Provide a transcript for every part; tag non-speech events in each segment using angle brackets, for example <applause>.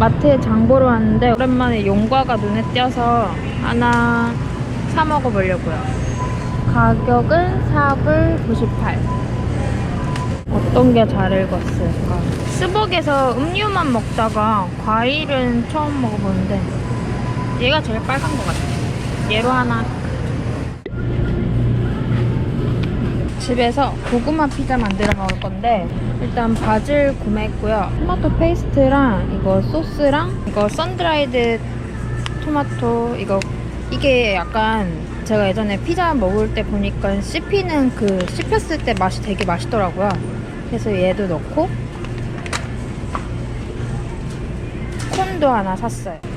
마트에 장 보러 왔는데 오랜만에 용과가 눈에 띄어서 하나 사 먹어보려고요. 가격은 4불 98. 어떤 게 잘 읽었을까? 스벅에서 음료만 먹다가 과일은 처음 먹어보는데 얘가 제일 빨간 것 같아. 얘로 하나. 집에서 고구마 피자 만들어 먹을 건데 일단 바질 구매했고요. 토마토 페이스트랑 이거 소스랑 이거 썬드라이드 토마토 이거 이게 약간 제가 예전에 피자 먹을 때 보니까 씹히는 그 씹혔을 때 맛이 되게 맛있더라고요. 그래서 얘도 넣고 콘도 하나 샀어요.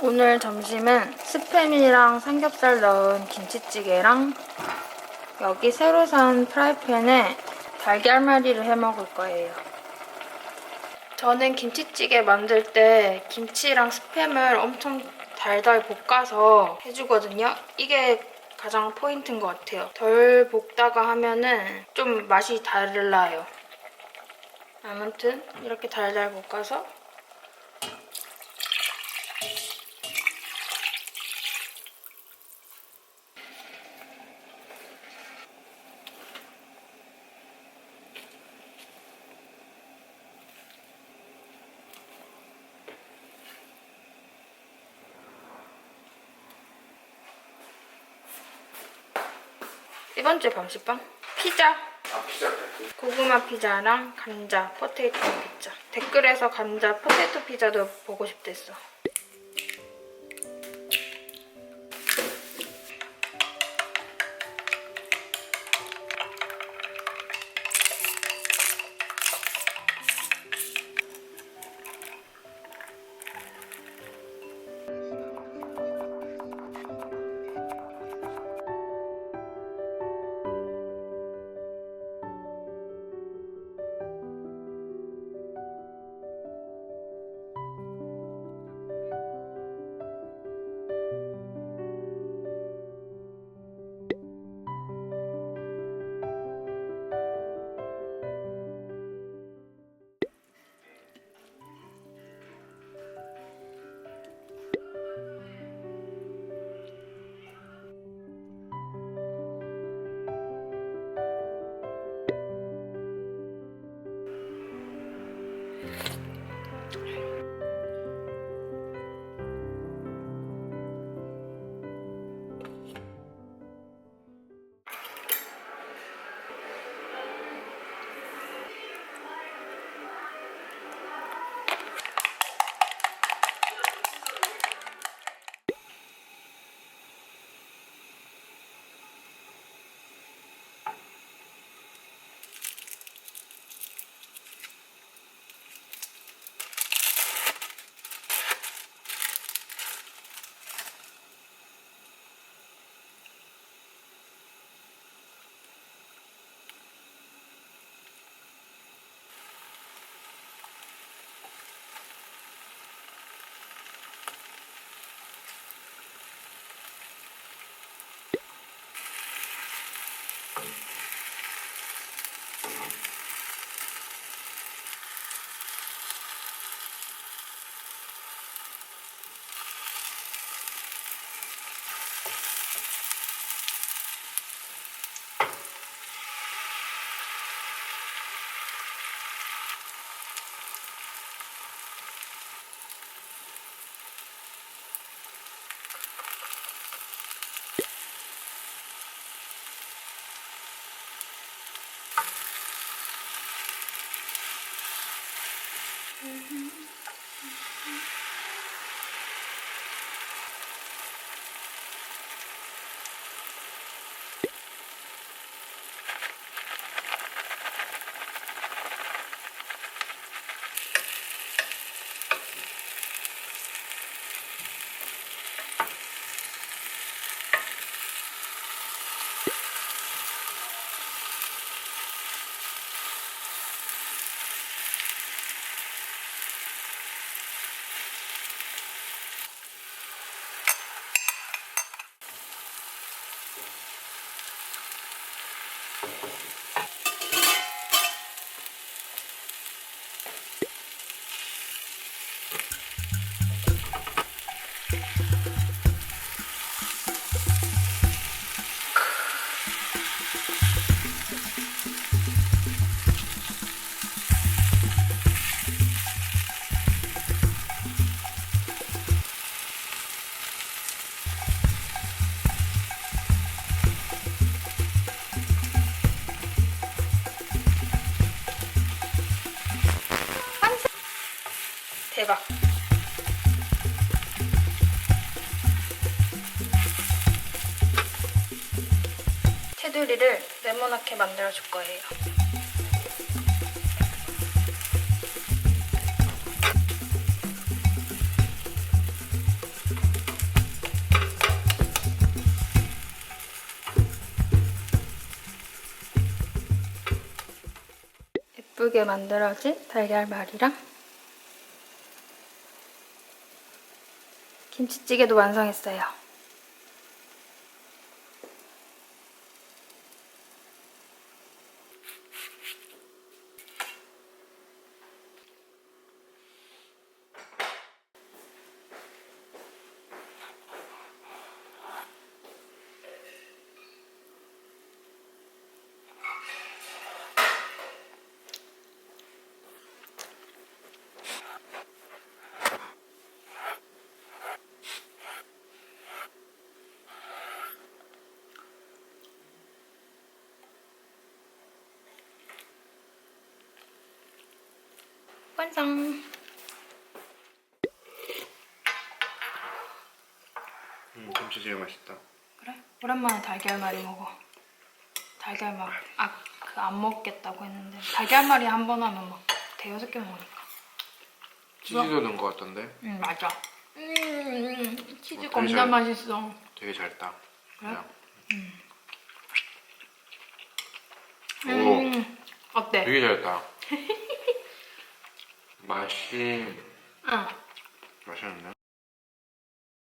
오늘 점심은 스팸이랑 삼겹살 넣은 김치찌개랑 여기 새로 산 프라이팬에 달걀말이를 해 먹을 거예요. 저는 김치찌개 만들 때 김치랑 스팸을 엄청 달달 볶아서 해주거든요. 이게 가장 포인트인 것 같아요. 덜 볶다가 하면은 좀 맛이 달라요. 아무튼 이렇게 달달 볶아서 이번 주에 밤식빵? 피자. 아 피자. 돼. 고구마 피자랑 감자 포테이토 피자. 댓글에서 감자 포테이토 피자도 보고 싶댔어 Mm-hmm. 테두리를 네모나게 만들어 줄 거예요. 예쁘게 만들어진 달걀말이랑 김치찌개도 완성했어요. 완성. 음, 김치찌개 맛있다. 그래? 오랜만에 달걀말이 먹어. 달걀말 아그 안 먹겠다고 했는데 달걀말이 한 번 하면 막 대여섯 개 먹으니까. 치즈도 넣은 것 같던데 응 맞아. 음 치즈 어, 겁나 잘- 맛있어. 되게 잘 따. 그래? 그냥. 오, 음 어때? 되게 잘 따. <laughs> 맛이 응. 맛있는데?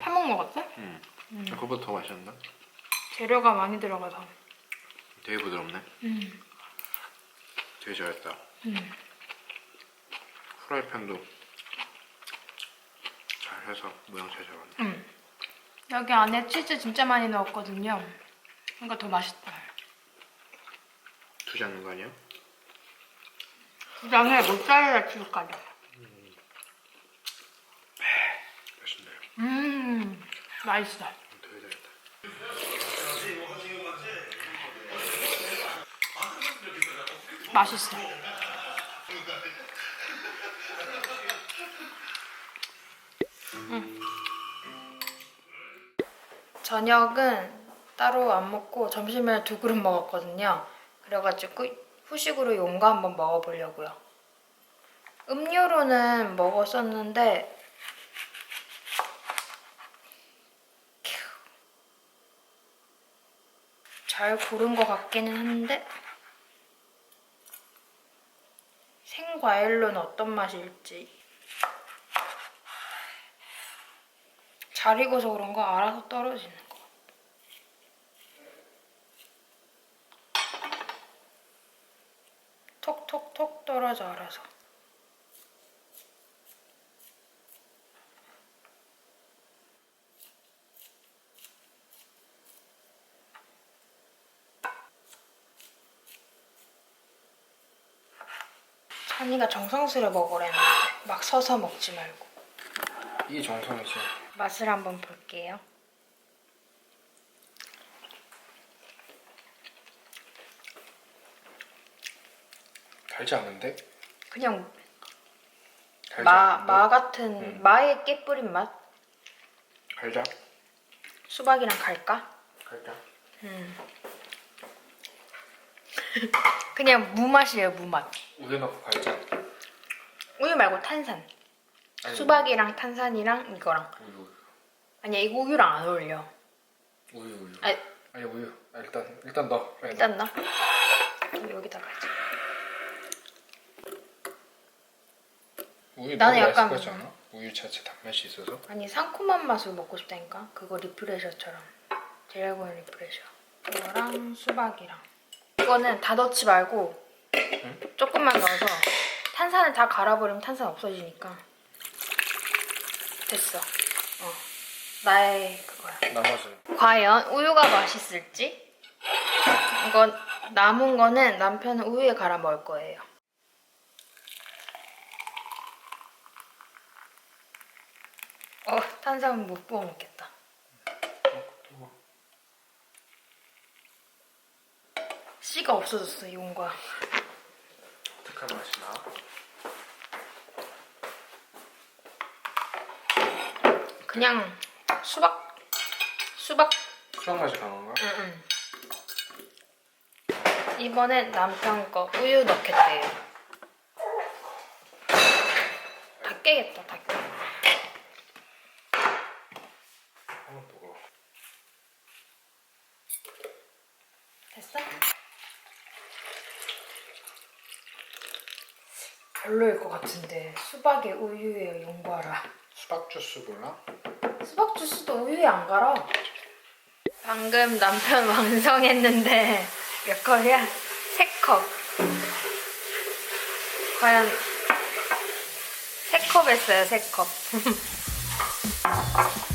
해먹은 거 같아? 음. 그거보다 더 맛있는데? 재료가 많이 들어가서. 되게 부드럽네. 음. 되게 잘 따. 음. 프라이팬도 잘 해서 모양 잘 잡았네. 음. 여기 안에 치즈 진짜 많이 넣었거든요. 그러니까 더 맛있다. 두지 않는 거 아니야? 그다음에 모짜렐라 치즈까지. 맛있네. 음, 맛있어. 맛있어. 음. 저녁은 따로 안 먹고 점심에 두 그릇 먹었거든요. 그래가지고 후식으로 용과 한번 먹어보려고요. 음료로는 먹었었는데 잘 고른 것 같기는 한데 생과일로는 어떤 맛일지 잘 익어서 그런가 알아서 떨어지는 떨어져 알아서 찬이가 정성스레 먹으랬는데 막 서서 먹지 말고 이게 정성이지. 맛을 한번 볼게요. 달지 않은데? 그냥 달지 마, 않은데? 마 같은 마에 깨 뿌린 맛? 갈자? 수박이랑 갈까? 갈자. 음. <laughs> 그냥 무 맛이에요, 무 맛. 우유 넣고 갈자. 우유 말고 탄산. 아니, 수박이랑 탄산이랑 이거랑. 우유. 아니야, 이거 우유랑 안 어울려. 우유 우유. 아니, 아니 우유. 아, 일단 일단 넣어. 일단 나. 여기다가 이제. 우유 나는 너무 약간- 같지 않아? 우유 자체 단맛이 있어서. 아니, 상콤한 맛을 먹고 싶다니까. 그거 리프레셔처럼. 드래곤 리프레셔. 이거랑 수박이랑. 이거는 다 넣지 말고 조금만 넣어서 탄산을 다 갈아버리면 탄산 없어지니까. 됐어. 어. 나의 그거야. 나머지는 과연 우유가 맛있을지? 이건 남은 거는 남편은 우유에 갈아 먹을 거예요. 어, 탄산 못 부어 먹겠다. 씨가 없어졌어, 이건가. 독특한 맛이 나. 그냥 수박 수박 그런 맛이 강한 거야? 응응 이번엔 남편 거 우유 넣겠대요 다 깨겠다 다 깨. 어 뜨거워. 됐어? 별로일 것 같은데 수박에 우유에 용과라 수박 주스 몰라? 수박 주스도 우유에 안 갈아 방금 남편 완성했는데 몇 컵이야? 세 컵. 과연 세컵 했어요 세컵 <laughs>